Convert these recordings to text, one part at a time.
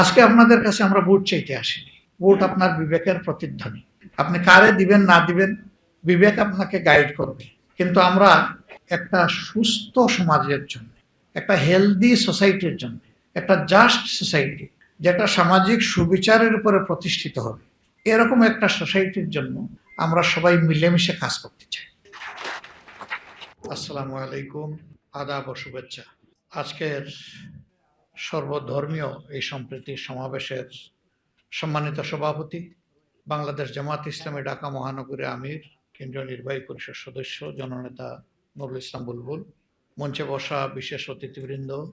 আজকে আপনাদের কাছে আমরা ভোট চাইতে আসিনি। ভোট আপনার বিবেকের প্রতিধ্বনি। আপনি কারে দিবেন, না দিবেন, বিবেক আপনাকে গাইড করবে। কিন্তু আমরা একটা সুস্থ সমাজের জন্য, একটা হেলদি সোসাইটির জন্য, একটা জাস্ট সোসাইটি যেটা সামাজিক সুবিচারের উপরে প্রতিষ্ঠিত হবে, এরকম একটা সোসাইটির জন্য আমরা সবাই মিলেমিশে কাজ করতে চাই। আসসালামু আলাইকুম, আদাব শুভেচ্ছা। আজকের সর্বধর্মীয় এই সম্প্রীতি সমাবেশের সম্মানিত সভাপতি, বাংলাদেশ জামাত ইসলামী ঢাকা মহানগরী আমির, কেন্দ্রীয় নির্বাহী পরিষদ সদস্য, জননেতা নুরুল ইসলাম বুলবুল, মঞ্চে বসা বিশেষ অতিথিবৃন্দ,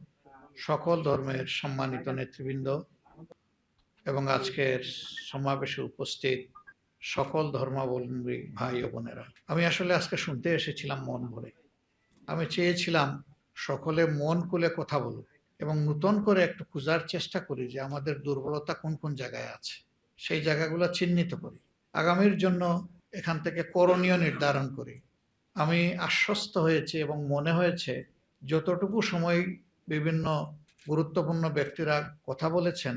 সকল ধর্মের সম্মানিত নেতৃবৃন্দ এবং আজকের সমাবেশে উপস্থিত সকল ধর্মাবলম্বী ভাই ও বোনেরা। আমি আসলে আজকে শুনতে এসেছিলাম মন ভরে। আমি চেয়েছিলাম সকলে মন খুলে কথা বলুক। এবং নতুন করে একটু খোঁজার চেষ্টা করি যে আমাদের দুর্বলতা কোন কোন জায়গায় আছে। সেই জায়গাগুলো চিহ্নিত করি। আগামীর জন্য এখান থেকে করণীয় নির্ধারণ করি। আমি আশ্বস্ত হয়েছি এবং মনে হয়েছে যতটুকু সময় বিভিন্ন গুরুত্বপূর্ণ ব্যক্তিরা কথা বলেছেন,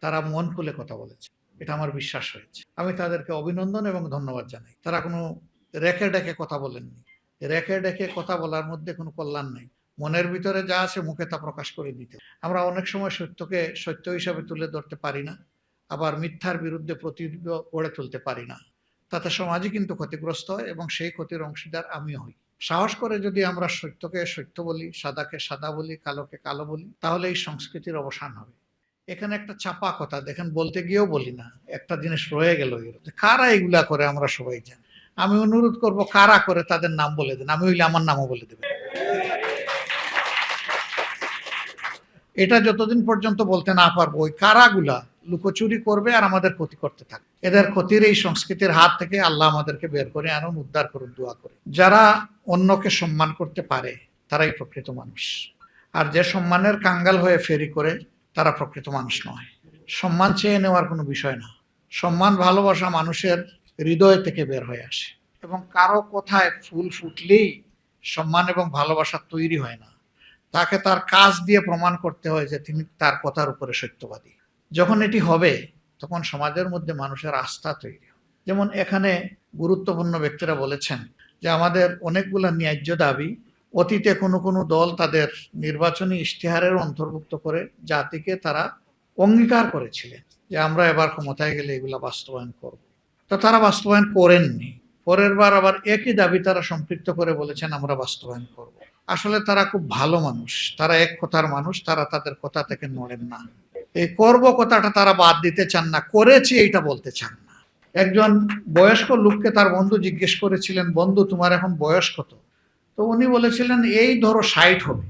তারা মন খুলে কথা বলেছে। এটা আমার বিশ্বাস হয়েছে। আমি তাদেরকে অভিনন্দন এবং ধন্যবাদ জানাই। তারা কোনো রেখে ডেকে কথা বলেননি। রেখে ডেকে কথা বলার মধ্যে কোনো কল্যাণ নেই। মনের ভিতরে যা আছে মুখে তা প্রকাশ করে দিতে। আমরা অনেক সময় সত্যকে সত্য হিসাবে তুলে ধরতে পারি না, আবার মিথ্যার বিরুদ্ধে প্রতিরোধ গড়ে তুলতে পারি না। তাতে সমাজই কিন্তু ক্ষতিগ্রস্ত হয় এবং সেই ক্ষতির অংশীদার আমিও হই। সাহস করে যদি আমরা সত্যকে সত্য বলি, সাদাকে সাদা বলি, কালোকে কালো বলি, তাহলে এই সংস্কৃতির অবসান হবে। এখানে একটা চাপা কথা, দেখেন বলতে গিয়েও বলি না, একটা জিনিস রয়ে গেল কারা এগুলা করে আমরা সবাই জানি। আমি অনুরোধ করব, কারা করে তাদের নাম বলে দেন, আমি হইলে আমার নামও বলে দেবেন। এটা যতদিন পর্যন্ত বলতে না পারব, ওই কারাগুলা লুকোচুরি করবে আর আমাদের ক্ষতি করতে থাকবে। এদের ক্ষতির এই সংস্কৃতির হাত থেকে আল্লাহ আমাদেরকে বের করে আনুন, উদ্ধার করুন, দোয়া করে যারা অন্যকে সম্মান করতে পারে, তারাই প্রকৃত মানুষ। আর যে সম্মানের কাঙ্গাল হয়ে ফেরি করে, তারা প্রকৃত মানুষ নয়। সম্মান চেয়ে নেওয়ার কোনো বিষয় না। সম্মান ভালোবাসা মানুষের হৃদয় থেকে বের হয়ে আসে। এবং কারও কথায় ফুল ফুটলেই সম্মান এবং ভালোবাসা তৈরি হয় না। তাকে তার কাজ দিয়ে প্রমাণ করতে হয় যে তিনি তার কথার উপরে সত্যবাদী। যখন এটি হবে, তখন সমাজের মধ্যে মানুষের আস্থা তৈরি যেমন এখানে গুরুত্বপূর্ণ ব্যক্তিরা বলেছেন যে আমাদের অনেকগুলো ন্যায্য দাবি, অতীতে কোনো কোনো দল তাদের নির্বাচনী ইশতেহারের অন্তর্ভুক্ত করে জাতিকে তারা অঙ্গীকার করেছিলেন যে আমরা এবার ক্ষমতায় গেলে এগুলা বাস্তবায়ন করব। তো তারা বাস্তবায়ন করেননি। পরের বার আবার একই দাবি তারা সম্পৃক্ত করে বলেছেন, আমরা বাস্তবায়ন করব। আসলে তারা খুব ভালো মানুষ। তারা এক কথার মানুষ, তারা তাদের কথা থেকে নড়েন না। এই করব কথাটা তারা বাদ দিতে চান না, করেছি এইটা বলতে চান না। একজন বয়স্ক লোককে তার বন্ধু জিজ্ঞেস করেছিলেন, বন্ধু, তোমার এখন বয়স কত? তো উনি বলেছিলেন, এই ধরো ষাট হবে।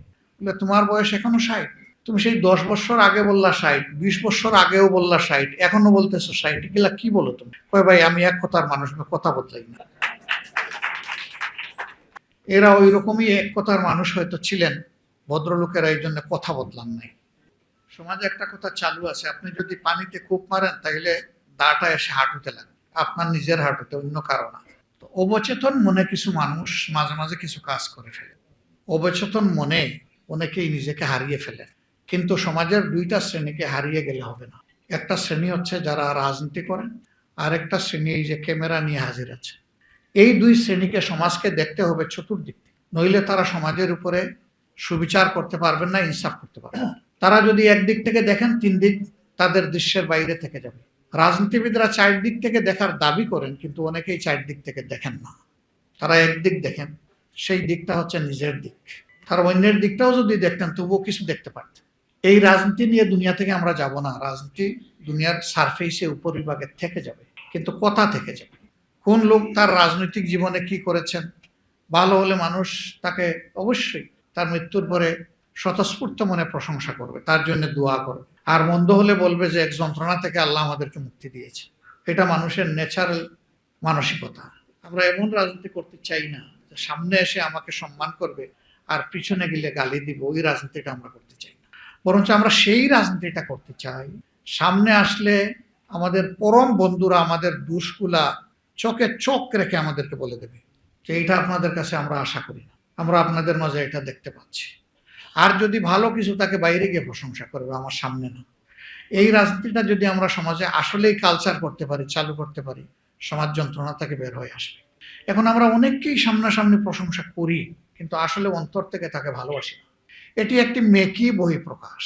তোমার বয়স এখনও ষাট? তুমি সেই দশ বছর আগে বললা ষাট, বিশ বছর আগেও বললা ষাট, এখনও বলতেছো ষাট। এগুলা কি বলো তুমি? কয়, ভাই, আমি এক কথার মানুষ কথা বদলাই না। এরা ওই রকমই এক কথার মানুষ হয়তো ছিলেন, ভদ্রলোকেরা এই জন্য কথা বদলান নাই। সমাজে একটা কথা চালু আছে, আপনি যদি পানিতে কূপ মারেন তাহলে দাটা এসে হাঁটুতে লাগে, আপনার নিজের হাঁটুতে, অন্য কারও না। তো অবচেতন মনে কিছু মানুষ মাঝে মাঝে কিছু কাজ করে ফেলে। অবচেতন মনে অনেকেই নিজেকে হারিয়ে ফেলে, কিন্তু সমাজের দুইটা শ্রেণীকে হারিয়ে গেলে হবে না। একটা শ্রেণি হচ্ছে যারা রাজনীতি করেন আর একটা শ্রেণি এই যে ক্যামেরা নিয়ে হাজির আছে। এই দুই শ্রেণীকে সমাজকে দেখতে হবে চতুর্দিক নইলে তারা সমাজের উপরে সুবিচার করতে পারবেন না, ইনসাফ করতে পারবেন তারা যদি একদিক থেকে দেখেন, তিন দিক তাদের দৃশ্যের বাইরে থেকে যাবে। রাজনীতিবিদরা চারদিক থেকে দেখার দাবি করেন, কিন্তু অনেকেই চারদিক থেকে দেখেন না। তারা একদিক দেখেন, সেই দিকটা হচ্ছে নিজের দিক। তার অন্যের দিকটাও যদি দেখতেন, তবুও কিছু দেখতে পারতেন। এই রাজনীতি নিয়ে দুনিয়া থেকে আমরা যাব না। রাজনীতি দুনিয়ার সারফেসে উপরিভাগে থেকে যাবে, কিন্তু কথা থেকে যাবে। কোন লোক তার রাজনৈতিক জীবনে কি করেছেন? ভালো হলে মানুষ তাকে অবশ্যই তার মৃত্যুর পরে স্বতঃস্ফূর্ত মনে প্রশংসা করবে, তার জন্য দোয়া করবে। আর মন্দ হলে বলবে যে, এক যন্ত্রণা থেকে আল্লাহ আমাদেরকে মুক্তি দিয়েছে। এটা মানুষের ন্যাচারাল মানসিকতা। আমরা এমন রাজনীতি করতে চাই না যে, সামনে এসে আমাকে সম্মান করবে আর পিছনে গেলে গালি দিব। ওই রাজনীতিটা আমরা করতে চাই না। বরঞ্চ আমরা সেই রাজনীতিটা করতে চাই। সামনে আসলে আমাদের পরম বন্ধুরা, আমাদের দুষ্কুলা চোখে চোখ রেখে আমাদেরকে বলে দেবে যে এইটা আপনাদের কাছে আমরা আশা করি না। আমরা আপনাদের মাঝে এটা দেখতে পাচ্ছি। আর যদি ভালো কিছু তাকে বাইরে গিয়ে প্রশংসা করবে আমার সামনে না। এই রাজনীতিটা যদি আমরা সমাজে আসলেই কালচার করতে পারি, চালু করতে পারি, সমাজ যন্ত্রণা থেকে বের হয়ে আসবে। এখন আমরা অনেককেই সামনাসামনি প্রশংসা করি, কিন্তু আসলে অন্তর থেকে তাকে ভালোবাসি না। এটি একটি মেকি বহিঃপ্রকাশ।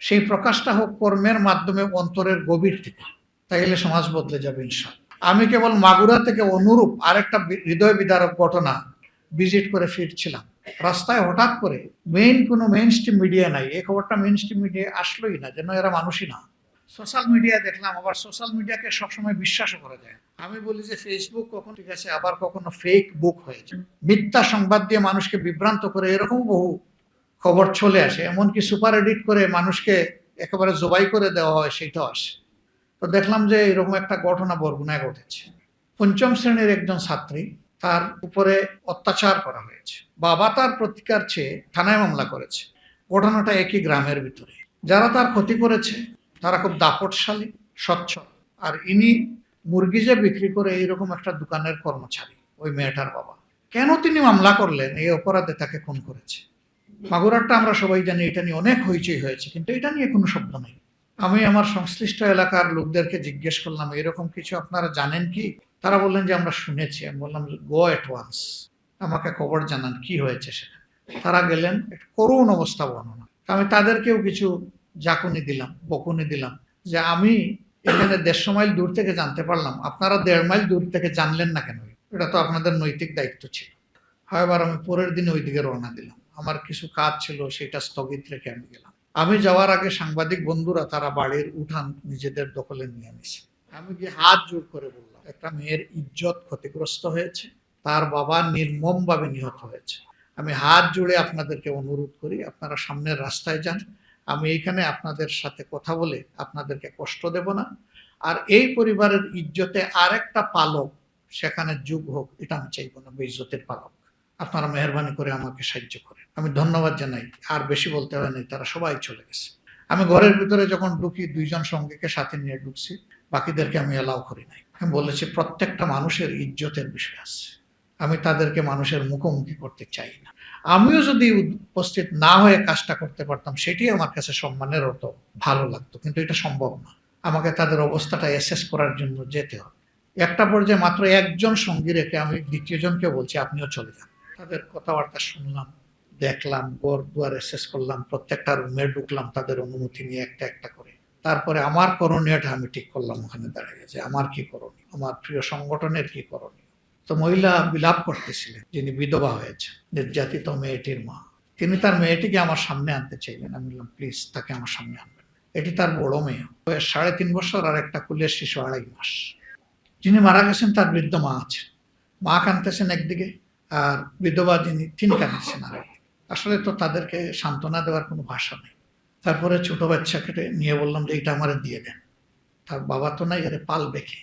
সেই প্রকাশটা হোক কর্মের মাধ্যমে অন্তরের গভীর থেকে তাইলে সমাজ বদলে যাবে ইনশাল আমি কেবল মাগুরা থেকে অনুরূপ আরেকটা হৃদয় বিদারক ঘটনা ভিজিট করে ফিরছিলাম। রাস্তায় হঠাৎ করে মেইন কোনো মেইন স্ট্রিম মিডিয়া নাই। এই খবরটা মেইন স্ট্রিম মিডিয়া আসলোই না, যেন এরা মানুষই না। সোশ্যাল মিডিয়া দেখলাম, আবার সোশ্যাল মিডিয়াকে সবসময় বিশ্বাসও করা যায় আমি বলি যে ফেসবুক কখন ঠিক আছে, আবার কখনো ফেক বুক হয়েছে মিথ্যা সংবাদ দিয়ে মানুষকে বিভ্রান্ত করে এরকম বহু খবর চলে আসে। এমনকি সুপার এডিট করে মানুষকে একেবারে জবাই করে দেওয়া হয় সেটাও আসে। তো দেখলাম যে এরকম একটা ঘটনা বরগুনায় ঘটেছে। পঞ্চম শ্রেণির একজন ছাত্রী তার উপরে অত্যাচার করা হয়েছে। বাবা তার প্রতিকার চেয়ে থানায় মামলা করেছে। ঘটনাটা একই গ্রামের ভিতরে। যারা তার ক্ষতি করেছে, তারা খুব দাপটশালী, স্বচ্ছ। আর ইনি মুরগি যে বিক্রি করে এইরকম একটা দোকানের কর্মচারী, ওই মেয়েটার বাবা। কেন তিনি মামলা করলেন? এই অপরাধে তাকে খুন করেছে। মাগুরারটা আমরা সবাই জানি এটা নিয়ে অনেক হইচই হয়েছে, কিন্তু এটা নিয়ে কোনো শব্দ নেই। আমি আমার সংশ্লিষ্ট এলাকার লোকদেরকে জিজ্ঞেস করলাম, এরকম কিছু আপনারা জানেন কি? তারা বললেন যে, আমরা শুনেছি। আমি বললাম গো এট ওয়ান্স আমাকে খবর জানান, কি হয়েছে সেটা? তারা গেলেন করুণ অবস্থা বর্ণনা। আমি তাদেরকেও কিছু জাকুনি দিলাম, বকুনি দিলাম যে, আমি এখানে দেড়শো মাইল দূর থেকে জানতে পারলাম। আপনারা দেড় মাইল দূর থেকে জানলেন না কেন? এটা তো আপনাদের নৈতিক দায়িত্ব ছিল। হয় আমি পরের দিন ওইদিকে রওনা দিলাম। আমার কিছু কাজ ছিল, সেটা স্থগিত রেখে আমি গেলাম। আমি যাওয়ার আগে সাংবাদিক বন্ধুরা তারা বাড়ির উঠান নিজেদের দখলে নিয়ে নিছে। আমি গিয়ে হাত জোর করে বললাম, একটা মেয়ের ইজ্জত ক্ষতিগ্রস্ত হয়েছে, তার বাবা নির্মম ভাবে নিহত হয়েছে। আমি হাত জুড়ে আপনাদেরকে অনুরোধ করি, আপনারা সামনের রাস্তায় যান। আমি এইখানে আপনাদের সাথে কথা বলে আপনাদেরকে কষ্ট দেব না। আর এই পরিবারের ইজ্জতে আরেকটা পালক, সেখানে যুগ হোক, এটা আমি চাইব না, বেইজ্জতের পালক। আপনারা মেহরবানি করে আমাকে সাহায্য করেন। আমি ধন্যবাদ জানাই। আর বেশি বলতে হয় নাই তারা সবাই চলে গেছে। আমি ঘরের ভিতরে যখন ঢুকি, দুইজন সঙ্গীকে সাথে নিয়ে ঢুকছি। বাকিদেরকে আমি এলাও করি নাই। আমি বলেছি, প্রত্যেকটা মানুষের ইজ্জতের বিষয় আছে। আমি তাদেরকে মানুষের মুখোমুখি করতে চাই না। আমিও যদি উপস্থিত না হয়ে কাজটা করতে পারতাম, সেটি আমার কাছে সম্মানের অত ভালো লাগতো। কিন্তু এটা সম্ভব না। আমাকে তাদের অবস্থাটা অ্যাসেস করার জন্য যেতে হবে। একটা পর্যায়ে মাত্র একজন সঙ্গী রেখে আমি দ্বিতীয় জনকে বলছি, আপনিও চলে যান। তাদের কথাবার্তা শুনলাম, দেখলাম ঘর দুয়ার শেষ করলাম, প্রত্যেকটা রুমে ঢুকলাম তাদের অনুমতি নিয়ে একটা একটা করে। তারপরে আমার করণীয়টা আমি ঠিক করলাম, ওখানে দাঁড়িয়ে যে আমার কি করণীয়? আমার প্রিয় সংগঠনের কি করণীয়? তো মহিলা বিলাপ করতেছিলেন, যিনি বিধবা হয়েছে, নির্যাতিত মেয়েটির মা। তিনি তার মেয়েটিকে আমার সামনে আনতে চাইলেন। আমি বললাম প্লিজ তাকে আমার সামনে আনবেন এটি তার বড় মেয়ে। সাড়ে তিন বছর আর একটা কুলের শিশু আড়াই মাস। যিনি মারা গেছেন তার বৃদ্ধ মা আছেন। মা কাঁদতেছেন একদিকে আর বিধবা যিনি, তিনি কাঁদতেছেন আর। আসলে তো তাদেরকে সান্ত্বনা দেওয়ার কোনো ভাষা নেই। তারপরে ছোট বাচ্চাকে নিয়ে বললাম যে এটা আমারে দিয়ে দেন। তার বাবা তো নাই আরে পাল বেঁকে।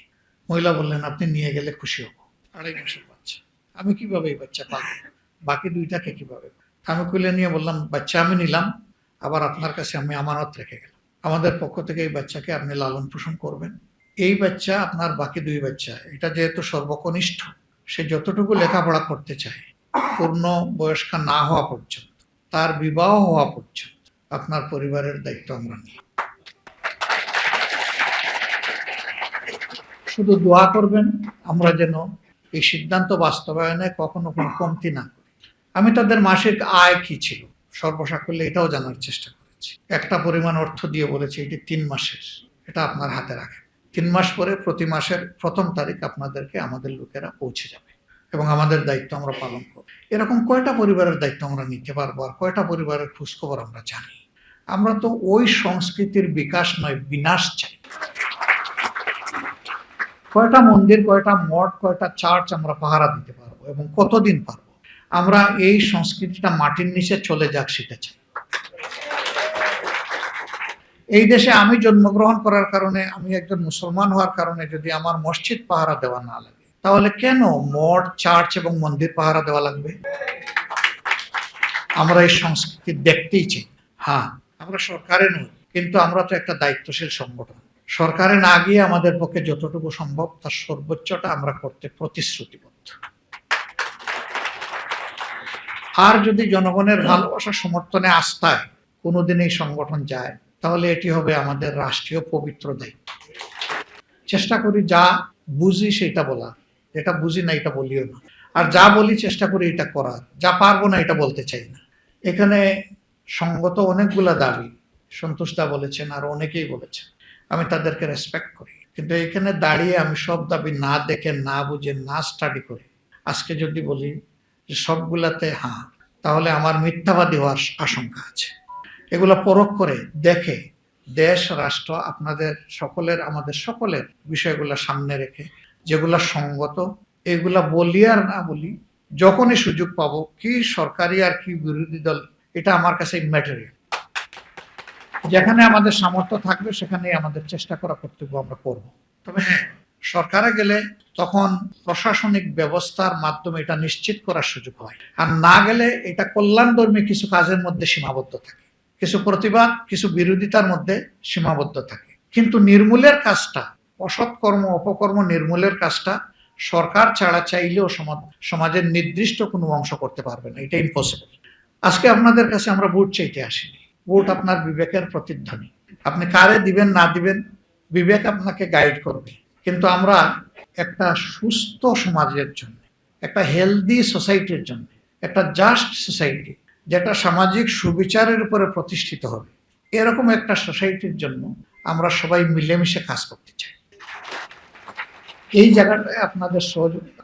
মহিলা বললেন, আপনি নিয়ে গেলে খুশি হব। আড়াই মাসের বাচ্চা। আমি কীভাবে এই বাচ্চা পালবো? বাকি দুইটাকে কীভাবে? আমি কুলে নিয়ে বললাম, বাচ্চা আমি নিলাম, আবার আপনার কাছে আমি আমানত রেখে গেলাম। আমাদের পক্ষ থেকে এই বাচ্চাকে আপনি লালন পোষণ করবেন। এই বাচ্চা আপনার বাকি দুই বাচ্চা। এটা যেহেতু সর্বকনিষ্ঠ সে যতটুকু লেখাপড়া করতে চায়, পূর্ণ বয়স্কা না হওয়া পর্যন্ত, তার বিবাহ হওয়া পর্যন্ত, আপনার পরিবারের দায়িত্ব আমরা নিই। শুধু দোয়া করবেন, আমরা যেন এই সিদ্ধান্ত বাস্তবায়নে কখনো কোনো কমতি না করি। আমি তাদের মাসিক আয় কি ছিল, সর্বসাকল্যে এটাও জানার চেষ্টা করেছি। একটা পরিমাণ অর্থ দিয়ে বলেছি, এটি তিন মাসের, এটা আপনার হাতে রাখেন। তিন মাস পরে প্রতি মাসের প্রথম তারিখ আপনাদেরকে আমাদের লোকেরা পৌঁছে যাবে এবং আমাদের দায়িত্ব আমরা পালন করব। এরকম কয়টা পরিবারের দায়িত্ব আমরা নিতে পারব আর কয়টা পরিবারের খোঁজখবর আমরা জানি? আমরা তো ওই সংস্কৃতির বিকাশ নয়, বিনাশ চাই। কয়টা মন্দির, কয়টা মঠ, কয়টা চার্চ আমরা পাহারা দিতে পারব এবং কতদিন পারব? আমরা এই সংস্কৃতিটা মাটির নিচে চলে যাক সেটা চাই। এই দেশে আমি জন্মগ্রহণ করার কারণে আমি একজন মুসলমান হওয়ার কারণে যদি আমার মসজিদ পাহারা দেওয়া না লাগে, তাহলে কেন মঠ, চার্চ এবং মন্দির পাহারা দেওয়া লাগবে? আমরা এই সংস্কৃতি দেখতেই চাই। হ্যাঁ আমরা সরকারে নই, কিন্তু আমরা তো একটা দায়িত্বশীল সংগঠন। সরকারে না গিয়ে আমাদের পক্ষে যতটুকু সম্ভব তার সর্বোচ্চটা আমরা করতে প্রতিশ্রুতিবদ্ধ। আর যদি জনগণের ভালোবাসা সমর্থনে আস্থায় কোনোদিন এই সংগঠন যায় তাহলে এটি হবে আমাদের রাষ্ট্রীয় পবিত্র দায়িত্ব চেষ্টা করি যা বুঝি সেটা বলা। যেটা বুঝি না, এটা বলিও না। আর যা বলি, চেষ্টা করি এটা করার যা পারব না, এটা বলতে চাই না। এখানে সঙ্গত অনেকগুলা দাবি। সন্তোষদা বলেছেন, আর অনেকেই বলেছেন। আমি তাদেরকে রেসপেক্ট করি। কিন্তু এখানে দাঁড়িয়ে আমি সব দাবি না দেখে, না বুঝে, না স্টাডি করে। আজকে যদি বলি যে সবগুলাতে হ্যাঁ তাহলে আমার মিথ্যাবাদী হওয়ার আশঙ্কা আছে। এগুলো পরখ করে দেখে দেশ, রাষ্ট্র, আপনাদের সকলের, আমাদের সকলের বিষয়গুলো সামনে রেখে, যেগুলা সঙ্গত, এগুলা বলি আর না বলি, যখনই সুযোগ পাবো, কি সরকারি আর কি বিরোধী দল, এটা আমার কাছে ম্যাটেরিয়াল যেখানে আমাদের সামর্থ্য থাকবে সেখানে আমাদের চেষ্টা করা কর্তব্য আমরা করব। তবে হ্যাঁ সরকারে গেলে তখন প্রশাসনিক ব্যবস্থার মাধ্যমে এটা নিশ্চিত করার সুযোগ হয়। আর না গেলে এটা কল্যাণধর্মী কিছু কাজের মধ্যে সীমাবদ্ধ থাকে। কিছু প্রতিবাদ, কিছু বিরোধিতার মধ্যে সীমাবদ্ধ থাকে। কিন্তু নির্মূলের কাজটা, অসৎ কর্ম, অপকর্ম নির্মূলের কাজটা সরকার ছাড়া চাইলেও সমাজ- সমাজের নির্দিষ্ট কোনো অংশ করতে পারবে না। এটা ইম্পসিবল আজকে আপনাদের কাছে আমরা ভোট চাইতে আসিনি। ভোট আপনার বিবেকের প্রতিধ্বনি। আপনি কারে দিবেন, না দিবেন, বিবেক আপনাকে গাইড করবে। কিন্তু আমরা একটা সুস্থ সমাজের জন্য, একটা হেলদি সোসাইটির জন্য, একটা জাস্ট সোসাইটি যেটা সামাজিক সুবিচারের উপরে প্রতিষ্ঠিত হবে। এরকম একটা সোসাইটির জন্য আমরা সবাই মিলেমিশে কাজ করতে চাই। এই জায়গাটায় আপনাদের সহযোগিতা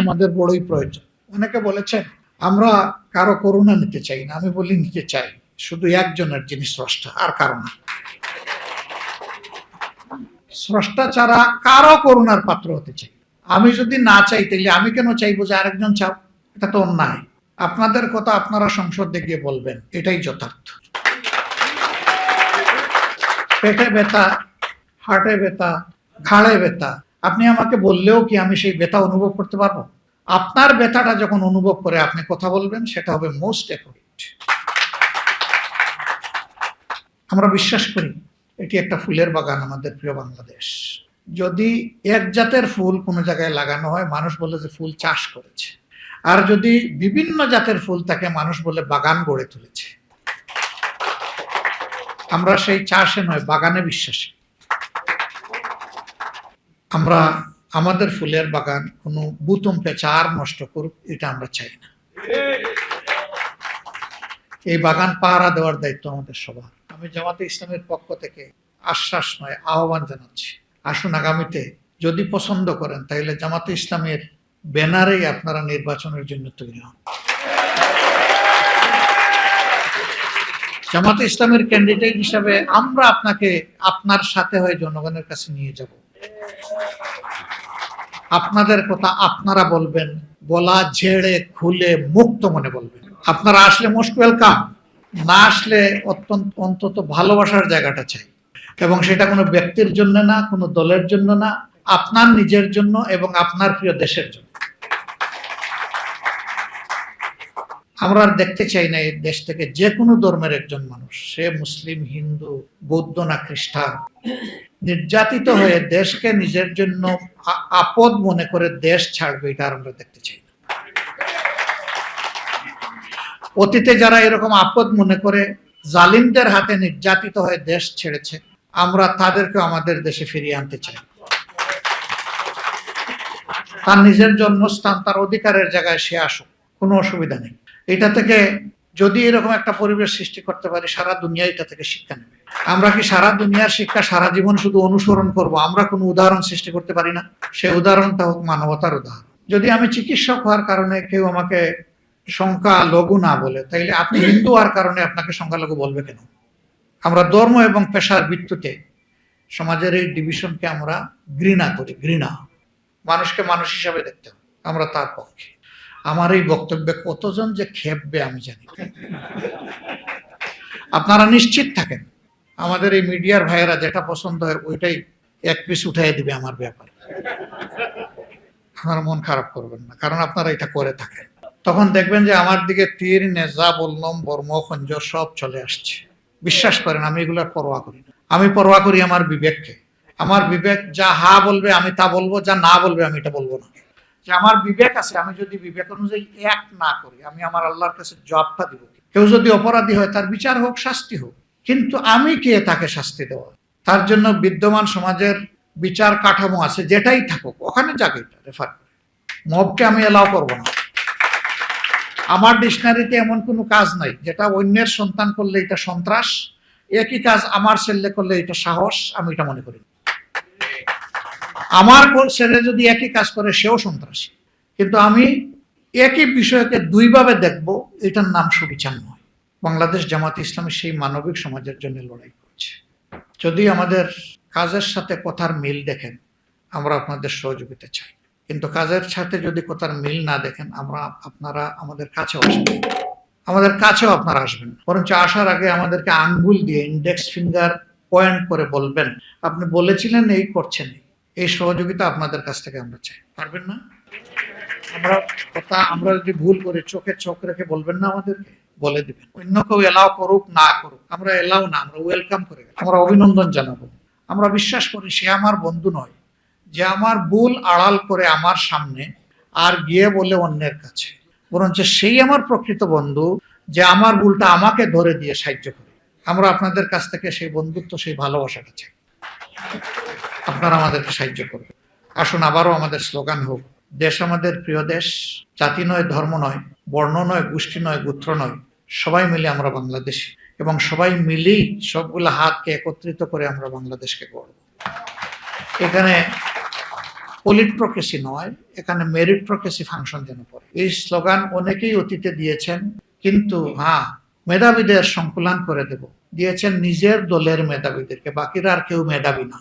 আমাদের বড়ই প্রয়োজন। অনেকে বলেছেন, আমরা কারও করুণা নিতে চাই না, আমি বলি নিতে চাই। শুধু একজনের জিনিস স্রষ্টা, আর কারও না। স্রষ্টা ছাড়া কারও করুণার পাত্র হতে চাই আমি যদি না চাই তাহলে আমি কেন চাইব যে আরেকজন চাও এটা তো অন্যায়। আপনাদের কথা আপনারা সংসদে গিয়ে বলবেন, এটাই যথার্থ। পেটে ব্যথা, হার্টে ব্যথা, ঘাড়ে ব্যথা, আপনি আমাকে বললেও কি আমি সেই ব্যথা অনুভব করতে পারব? আপনার ব্যথাটা যখন অনুভব করে আপনি কথা বলবেন, সেটা হবে মোস্ট অ্যাকুরেট আমরা বিশ্বাস করি, এটি একটা ফুলের বাগান আমাদের প্রিয় বাংলাদেশ। যদি এক জাতের ফুল কোনো জায়গায় লাগানো হয়, মানুষ বলে যে ফুল চাষ করেছে। আর যদি বিভিন্ন জাতের ফুল থাকে মানুষ বলে বাগান গড়ে তুলেছে। আমরা সেই চাষে নয়, বাগানে বিশ্বাসী। আমরা আমাদের ফুলের বাগান কোনো বুতুম পেঁচা আর নষ্ট করুক, এটা আমরা চাই না। এই বাগান পাহারা দেওয়ার দায়িত্ব আমাদের সবার। আমি জামাতে ইসলামের পক্ষ থেকে আশ্বাস নয়, আহ্বান জানাচ্ছি। আসুন আগামীতে যদি পছন্দ করেন, তাহলে জামাতে ইসলামের ব্যানারেই আপনারা নির্বাচনের জন্য তৈরি হন। জামাতে ইসলামের ক্যান্ডিডেট হিসাবে আমরা আপনাকে আপনার সাথে হয়ে জনগণের কাছে নিয়ে যাব। আপনাদের কথা আপনারা বলবেন গলা ঝেড়ে, খুলে, মুক্ত মনে বলবেন। আপনারা আসলে মোস্ট ওয়েলকাম না আসলে অত্যন্ত, অন্তত ভালোবাসার জায়গাটা চাই। এবং সেটা কোনো ব্যক্তির জন্য না, কোনো দলের জন্য না, আপনার নিজের জন্য এবং আপনার প্রিয় দেশের জন্য। আমরা আর দেখতে চাই না এই দেশ থেকে যে কোনো ধর্মের একজন মানুষ, সে মুসলিম, হিন্দু, বৌদ্ধ না খ্রিস্টান। নির্যাতিত হয়ে দেশকে নিজের জন্য আপদ মনে করে দেশ ছাড়বে, এটা আমরা দেখতে চাই না। অতীতে যারা এরকম আপদ মনে করে জালিমদের হাতে নির্যাতিত হয়ে দেশ ছেড়েছে, আমরা তাদেরকে আমাদের দেশে ফিরিয়ে আনতে চাই। তার নিজের জন্মস্থান, তার অধিকারের জায়গায় সে আসুক, কোনো অসুবিধা নেই। এটা থেকে যদি এরকম একটা পরিবেশ সৃষ্টি করতে পারি, সারা দুনিয়া এটা থেকে শিক্ষা নেবে। আমরা কি সারা দুনিয়ার শিক্ষা, সারা জীবন শুধু অনুসরণ করব? আমরা কোনো উদাহরণ সৃষ্টি করতে পারি না। সে উদাহরণটা হোক মানবতার উদাহরণ। যদি আমি চিকিৎসক হওয়ার কারণে কেউ আমাকে সংখ্যা লঘু না বলে, তাইলে আপনি হিন্দু হওয়ার কারণে আপনাকে সংখ্যালঘু বলবে কেন? আমরা ধর্ম এবং পেশার ভিত্তিতে সমাজের এই ডিভিশনকে আমরা ঘৃণা করি, ঘৃণা। মানুষকে মানুষ হিসাবে দেখতে হবে, আমরা তার পক্ষে। আমার এই বক্তব্যে কতজন যে খেপবে আমি জানি আপনারা নিশ্চিত থাকেন, আমাদের এই মিডিয়ার ভাইয়েরা যেটা পছন্দ হয় ওইটাই এক পিস উঠাই দিবে আমার ব্যাপার। আমার মন খারাপ করবেন না, কারণ আপনারা এটা করে থাকেন। তখন দেখবেন যে আমার দিকে তীর, নেজা, বললম বর্ম খঞ্জর সব চলে আসছে। বিশ্বাস করেন, আমি এগুলোর পরোয়া করি না। আমি পরোয়া করি আমার বিবেককে। আমার বিবেক যা হা বলবে আমি তা বলব, যা না বলবে আমি এটা বলব না। যে আমার বিবেক আছে, আমি যদি বিবেক অনুযায়ী এক না করি, আমি আমার আল্লাহর কাছে জবাবটা দিব কেউ যদি অপরাধী হয়, তার বিচার হোক, শাস্তি হোক। কিন্তু আমি কে তাকে শাস্তি দেওয়া তার জন্য বিদ্যমান সমাজের বিচার কাঠামো আছে, যেটাই থাকুক। ওখানে যাকে রেফার মবকে আমি এলাও করব না। আমার ডিকশনারিতে এমন কোনো কাজ নাই, যেটা অন্যের সন্তান করলে এটা সন্ত্রাস, একই কাজ আমার ছেলে করলে এটা সাহস, আমি এটা মনে করি। আমার ছেলে যদি একই কাজ করে, সেও সন্ত্রাসী। কিন্তু আমি একই বিষয়কে দুইভাবে দেখব, এটার নাম সুবিচার নয়। বাংলাদেশ জামাত ইসলামী সেই মানবিক সমাজের জন্য লড়াই করছে। যদি আমাদের কাজের সাথে কথার মিল দেখেন, আমরা আপনাদের সহযোগিতা চাই। কিন্তু কাজের সাথে যদি কথার মিল না দেখেন, আমরা আপনারা আমাদের কাছে আসবেন আমাদের কাছেও আপনারা আসবেন বরঞ্চ আসার আগে আমাদেরকে আঙ্গুল দিয়ে ইন্ডেক্স ফিঙ্গার পয়েন্ট করে বলবেন। আপনি বলেছিলেন, এই করছেন এই। সহযোগিতা আপনাদের কাছ থেকে আমরা চাই। পারবেন না? আমরা কথা, আমরা যদি ভুল করে, চোখে চোখ রেখে বলবেন না আমাদেরকে? বলে দিবেন। অন্য কেউ এলাও করুক, না করুক, আমরা এলাও না, আমরা ওয়েলকাম করে আমরা অভিনন্দন জানাব। আমরা বিশ্বাস করি সে আমার বন্ধু নয়, যে আমার ভুল আড়াল করে আমার সামনে আর গিয়ে বলে অন্যের কাছে। বরঞ্চ সেই আমার প্রকৃত বন্ধু, যে আমার ভুলটা আমাকে ধরে দিয়ে সাহায্য করে। আমরা আপনাদের কাছ থেকে সেই বন্ধুত্ব, সেই ভালোবাসাটা চাই। আপনারা আমাদেরকে সাহায্য করবেন আসুন আবারও আমাদের স্লোগান হোক, দেশ আমাদের প্রিয় দেশ, জাতি নয়, ধর্ম নয়, বর্ণ নয়, গোষ্ঠী নয়, গোত্র নয়, সবাই মিলে আমরা বাংলাদেশি এবং সবাই মিলেই সবগুলো হাতকে একত্রিত করে আমরা বাংলাদেশকে গড়ব। এখানে পলিট্রোক্রেসি নয়, এখানে মেরিট্রোক্রেসি ফাংশন যেন পড়ে। এই স্লোগান অনেকেই অতীতে দিয়েছেন, কিন্তু হ্যাঁ মেধাবীদের সংকুলান করে দেব। দিয়েছেন নিজের দলের মেধাবীদেরকে, বাকিরা আর কেউ মেধাবী না।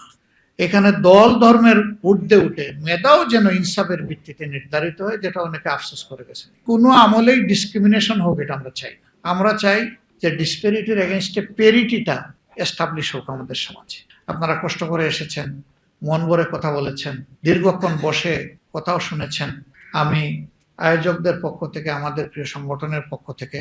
এখানে দল ধর্মের ঊর্ধ্বে উঠে মেধাও যেন ইনসাফের ভিত্তিতে নির্ধারিত হয়, যেটা অনেকে আফসোস করে গেছে কোনো আমলেই ডিসক্রিমিনেশন হোক, এটা আমরা চাই না। আমরা চাই যে ডিসপেরিটির এগেনস্টে পেরিটিটা এস্টাবলিশ হোক আমাদের সমাজে। আপনারা কষ্ট করে এসেছেন, মন ভরে কথা বলেছেন, দীর্ঘক্ষণ বসে কথাও শুনেছেন। আমি আয়োজকদের পক্ষ থেকে, আমাদের প্রিয় সংগঠনের পক্ষ থেকে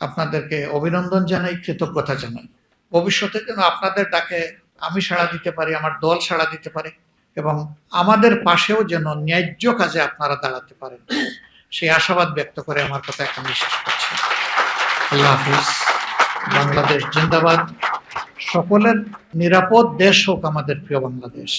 আপনাদেরকে অভিনন্দন জানাই, কৃতজ্ঞতা জানাই। ভবিষ্যতে যেন আপনাদের ডাকে আমি সাড়া দিতে পারি, আমার দল সাড়া দিতে পারে এবং আমাদের পাশেও যেন ন্যায্য কাজে আপনারা দাঁড়াতে পারেন। সেই আশাবাদ ব্যক্ত করে আমার কথা এখন শেষ করছি। আল্লাহ হাফিজ। বাংলাদেশ জিন্দাবাদ। সকলের নিরাপদ দেশ হোক আমাদের প্রিয় বাংলাদেশ।